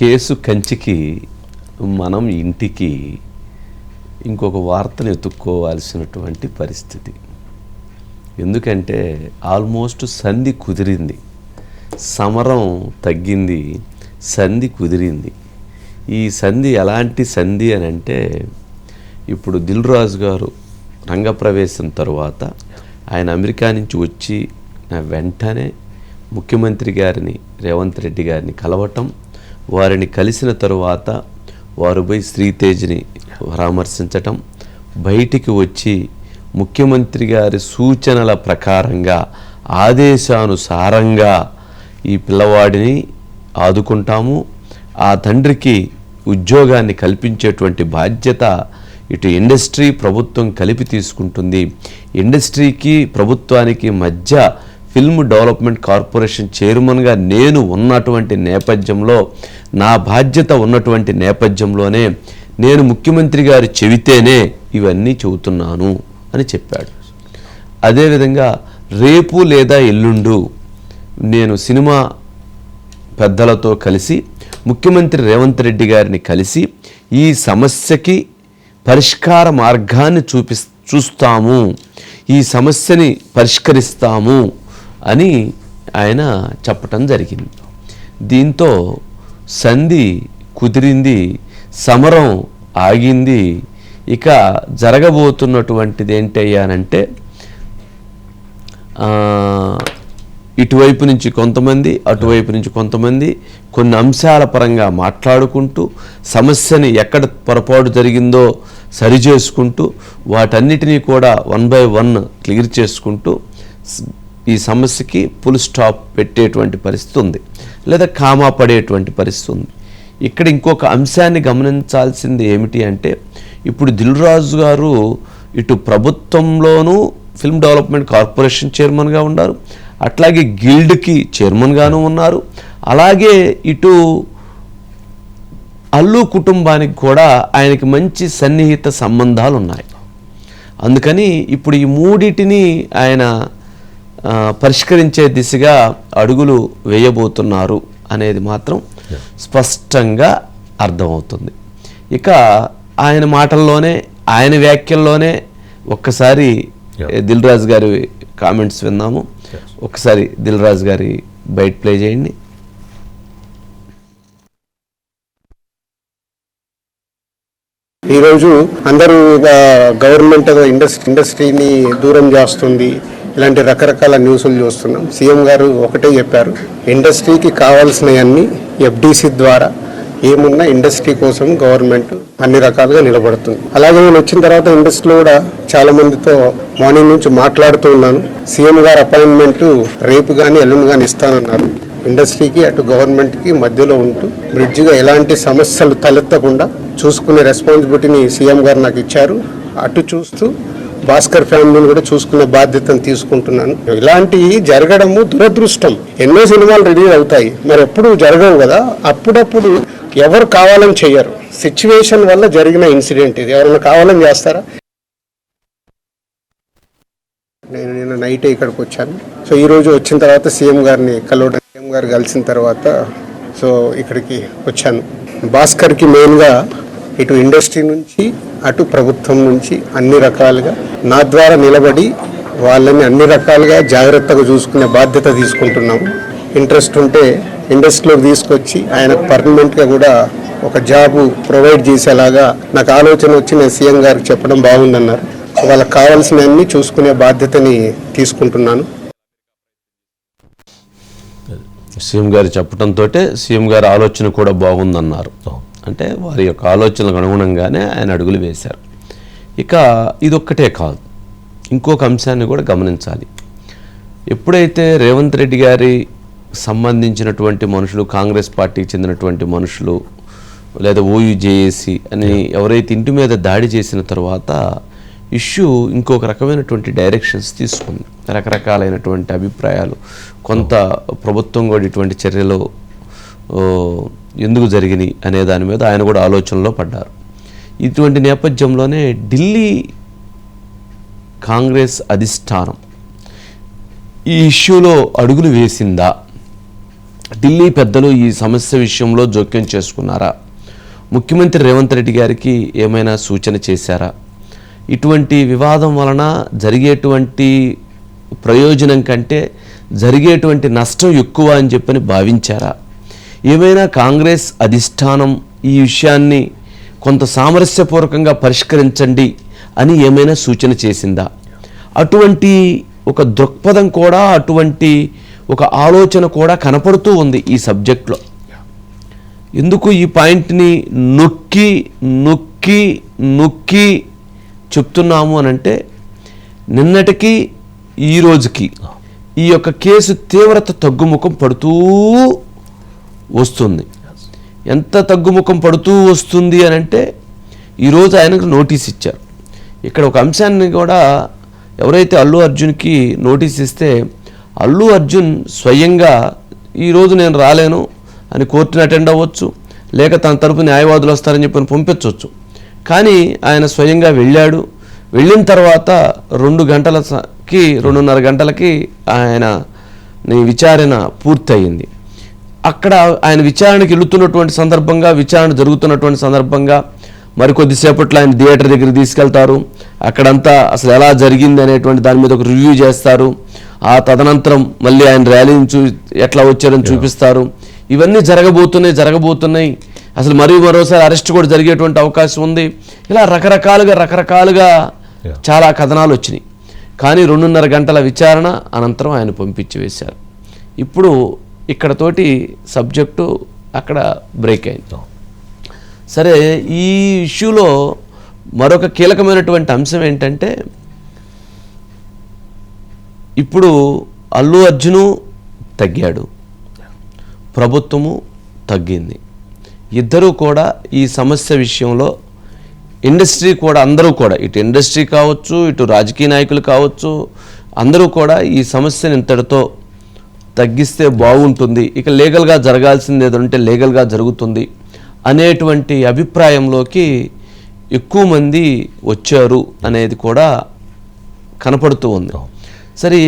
Case కంచికి మనం ఇంటికి ఇంకొక వార్తను ఎత్తుక్కోవాల్సినటువంటి పరిస్థితి. ఎందుకంటే ఆల్మోస్ట్ సంధి కుదిరింది. సమరం తగ్గింది సంధి కుదిరింది. ఈ సంధి ఎలాంటి సంధి అని అంటే ఇప్పుడు దిల్ రాజు గారు రంగప్రవేశం తరువాత ఆయన అమెరికా నుంచి వచ్చి వెంటనే ముఖ్యమంత్రి గారిని రేవంత్ రెడ్డి గారిని కలవటం వారిని కలిసిన తరువాత వారు పోయి శ్రీతేజ్ని పరామర్శించటం బయటికి వచ్చి ముఖ్యమంత్రి గారి సూచనల ప్రకారంగా ఆదేశానుసారంగా ఈ పిల్లవాడిని ఆదుకుంటాము. ఆ తండ్రికి ఉద్యోగాన్ని కల్పించేటువంటి బాధ్యత ఇటు ఇండస్ట్రీ ప్రభుత్వం కలిపి తీసుకుంటుంది. ఇండస్ట్రీకి ప్రభుత్వానికి మధ్య ఫిల్మ్ డెవలప్మెంట్ కార్పొరేషన్ చైర్మన్గా నేను ఉన్నటువంటి నేపథ్యంలో నా బాధ్యత ఉన్నటువంటి నేపథ్యంలోనే నేను ముఖ్యమంత్రి గారు చెబితేనే ఇవన్నీ చెబుతున్నాను అని చెప్పాడు. అదేవిధంగా రేపు లేదా ఎల్లుండు నేను సినిమా పెద్దలతో కలిసి ముఖ్యమంత్రి రేవంత్ రెడ్డి గారిని కలిసి ఈ సమస్యకి పరిష్కార మార్గాన్ని చూపి చూస్తాము. ఈ సమస్యని పరిష్కరిస్తాము. అని ఆయన చెప్పటం జరిగింది. దీంతో సంధి కుదిరింది సమరం ఆగింది. ఇక జరగబోతున్నటువంటిది ఏంటయ్యానంటే ఇటువైపు నుంచి కొంతమంది అటువైపు నుంచి కొంతమంది కొన్ని అంశాల పరంగా మాట్లాడుకుంటూ సమస్యని ఎక్కడ పొరపాటు జరిగిందో సరిచేసుకుంటూ వాటన్నిటినీ కూడా వన్ బై వన్ క్లియర్ చేసుకుంటూ ఈ సమస్యకి ఫుల్ స్టాప్ పెట్టేటువంటి పరిస్థితి ఉంది. లేదా కామా పడేటువంటి పరిస్థితి ఉంది. ఇక్కడ ఇంకొక అంశాన్ని గమనించాల్సింది ఏమిటి అంటే ఇప్పుడు దిల్ రాజు గారు ఇటు ప్రభుత్వంలోనూ ఫిల్మ్ డెవలప్మెంట్ కార్పొరేషన్ చైర్మన్గా ఉన్నారు అట్లాగే గిల్డ్కి చైర్మన్గాను ఉన్నారు అలాగే ఇటు అల్లు కుటుంబానికి కూడా ఆయనకి మంచి సన్నిహిత సంబంధాలు ఉన్నాయి అందుకని ఇప్పుడు ఈ మూడిటిని ఆయన పరిష్కరించే దిశగా అడుగులు వేయబోతున్నారు అనేది మాత్రం స్పష్టంగా అర్థమవుతుంది. ఇక ఆయన మాటల్లోనే ఆయన వ్యాఖ్యల్లోనే ఒక్కసారి దిల్ రాజు గారి కామెంట్స్ విన్నాము ఒకసారి దిల్ రాజు గారి బయట ప్లే చేయండి. ఈరోజు అందరూ ఇక గవర్నమెంట్ ఇండస్ట్రీ ఇండస్ట్రీని దూరం చేస్తుంది. ఇలాంటి రకరకాల న్యూస్లు చూస్తున్నాం. సీఎం గారు ఒకటే చెప్పారు ఇండస్ట్రీకి కావాల్సినవన్నీ ఎఫ్డీసీ ద్వారా ఏమున్నా ఇండస్ట్రీ కోసం గవర్నమెంట్ అన్ని రకాలుగా నిలబడుతుంది. అలాగే నేను వచ్చిన తర్వాత ఇండస్ట్రీలో కూడా చాలా మందితో మార్నింగ్ నుంచి మాట్లాడుతూ ఉన్నాను. సీఎం గారు అపాయింట్మెంట్ రేపు కానీ ఎల్లుండి కానీ ఇస్తానన్నారు. ఇండస్ట్రీకి అటు గవర్నమెంట్కి మధ్యలో ఉంటూ బ్రిడ్జ్గా ఎలాంటి సమస్యలు తలెత్తకుండా చూసుకునే రెస్పాన్సిబిలిటీని సీఎం గారు నాకు ఇచ్చారు. అటు చూస్తూ భాస్కర్ ఫ్యామిలీని కూడా చూసుకునే బాధ్యతను తీసుకుంటున్నాను. ఇలాంటివి జరగడము దురదృష్టం. ఎన్నో సినిమాలు రిలీజ్ అవుతాయి. మరి ఎప్పుడు జరగవు కదా? అప్పుడప్పుడు ఎవరు కావాలని చెయ్యరు. సిచ్యువేషన్ వల్ల జరిగిన ఇన్సిడెంట్ ఇది. ఎవరైనా కావాలని చేస్తారా? నేను నిన్న నైట్ ఇక్కడికి వచ్చాను. సో ఈ రోజు వచ్చిన తర్వాత సీఎం గారిని కలవడం సీఎం గారు కలిసిన తర్వాత సో ఇక్కడికి వచ్చాను. భాస్కర్కి మెయిన్గా ఇటు ఇండస్ట్రీ నుంచి అటు ప్రభుత్వం నుంచి అన్ని రకాలుగా నా ద్వారా నిలబడి వాళ్ళని అన్ని రకాలుగా జాగ్రత్తగా చూసుకునే బాధ్యత తీసుకుంటున్నాము. ఇంట్రెస్ట్ ఉంటే ఇండస్ట్రీలోకి తీసుకొచ్చి ఆయన పర్మనెంట్గా కూడా ఒక జాబ్ ప్రొవైడ్ చేసేలాగా నాకు ఆలోచన వచ్చి నేను సీఎం గారికి చెప్పడం బాగుందన్నారు. సో వాళ్ళకి కావాల్సినవన్నీ చూసుకునే బాధ్యతని తీసుకుంటున్నాను. సీఎం గారు చెప్పడంతో సీఎం గారి ఆలోచన కూడా బాగుందన్నారు. అంటే వారి యొక్క ఆలోచనలకు అనుగుణంగానే ఆయన అడుగులు వేశారు. ఇక ఇదొక్కటే కాదు. ఇంకొక అంశాన్ని కూడా గమనించాలి. ఎప్పుడైతే రేవంత్ రెడ్డి గారి సంబంధించినటువంటి మనుషులు కాంగ్రెస్ పార్టీకి చెందినటువంటి మనుషులు లేదా ఓయూజేఏసి అని ఎవరైతే ఇంటి మీద దాడి చేసిన తర్వాత ఇష్యూ ఇంకొక రకమైనటువంటి డైరెక్షన్స్ తీసుకుంది. రకరకాలైనటువంటి అభిప్రాయాలు కొంత ప్రభుత్వం కూడా ఇటువంటి చర్యలు ఎందుకు జరిగినాయి అనే దాని మీద ఆయన కూడా ఆలోచనలో పడ్డారు. ఇటువంటి నేపథ్యంలోనే ఢిల్లీ కాంగ్రెస్ అధిష్టానం ఈ ఇష్యూలో అడుగులు వేసిందా? ఢిల్లీ పెద్దలు ఈ సమస్య విషయంలో జోక్యం చేసుకున్నారా? ముఖ్యమంత్రి రేవంత్ రెడ్డి గారికి ఏమైనా సూచన చేశారా? ఇటువంటి వివాదం వలన జరిగేటువంటి ప్రయోజనం కంటే జరిగేటువంటి నష్టం ఎక్కువ అని చెప్పని భావించారా? ఏమైనా కాంగ్రెస్ అధిష్టానం ఈ విషయాన్ని కొంత సామరస్యపూర్వకంగా పరిష్కరించండి అని ఏమైనా సూచన చేసిందా? అటువంటి ఒక దృక్పథం కూడా అటువంటి ఒక ఆలోచన కూడా కనపడుతూ ఉంది ఈ సబ్జెక్ట్లో. ఎందుకు ఈ పాయింట్ని నొక్కి నొక్కి నొక్కి చెప్తున్నాము అని అంటే నిన్నటికి ఈ రోజుకి ఈ యొక్క కేసు తీవ్రత తగ్గుముఖం పడుతూ వస్తుంది. ఎంత తగ్గుముఖం పడుతూ వస్తుంది అని అంటే ఈరోజు ఆయనకు నోటీస్ ఇచ్చారు. ఇక్కడ ఒక అంశాన్ని కూడా ఎవరైతే అల్లు అర్జున్కి నోటీస్ ఇస్తే అల్లు అర్జున్ స్వయంగా ఈరోజు నేను రాలేను అని కోర్టుని అటెండ్ అవ్వచ్చు లేక తన తరపు న్యాయవాదులు వస్తారని చెప్పి పంపించవచ్చు. కానీ ఆయన స్వయంగా వెళ్ళాడు. వెళ్ళిన తర్వాత రెండు గంటలకి రెండున్నర గంటలకి ఆయన నీ విచారణ పూర్తయింది. అక్కడ ఆయన విచారణకి వెళుతున్నటువంటి సందర్భంగా విచారణ జరుగుతున్నటువంటి సందర్భంగా మరి కొద్దిసేపట్లో ఆయన థియేటర్ దగ్గరికి తీసుకెళ్తారు. అక్కడంతా అసలు ఎలా జరిగింది అనేటువంటి దాని మీద ఒక రివ్యూ చేస్తారు. ఆ తదనంతరం మళ్ళీ ఆయన ర్యాలీని చూ ఎట్లా వచ్చారని చూపిస్తారు. ఇవన్నీ జరగబోతున్నాయి జరగబోతున్నాయి. అసలు మరీ మరోసారి అరెస్ట్ కూడా జరిగేటువంటి అవకాశం ఉంది. ఇలా రకరకాలుగా రకరకాలుగా. చాలా కథనాలు వచ్చినాయి. కానీ రెండున్నర గంటల విచారణ అనంతరం ఆయన పంపించి వేశారు. ఇప్పుడు ఇక్కడతోటి సబ్జెక్టు అక్కడ బ్రేక్ అయింది. సరే ఈ ఇష్యూలో మరొక కీలకమైనటువంటి అంశం ఏంటంటే ఇప్పుడు అల్లు అర్జును తగ్గాడు. ప్రభుత్వము తగ్గింది. ఇద్దరూ కూడా ఈ సమస్య విషయంలో ఇండస్ట్రీ కూడా అందరూ కూడా ఇటు ఇండస్ట్రీ కావచ్చు ఇటు రాజకీయ నాయకులు కావచ్చు అందరూ కూడా ఈ సమస్యను ఇంతటితో తగ్గిస్తే బాగుంటుంది. ఇక లీగల్గా జరగాల్సింది ఏదో ఉంటే లీగల్గా జరుగుతుంది అనేటువంటి అభిప్రాయంలోకి ఎక్కువ మంది వచ్చారు అనేది కూడా కనపడుతూ ఉంది. సరే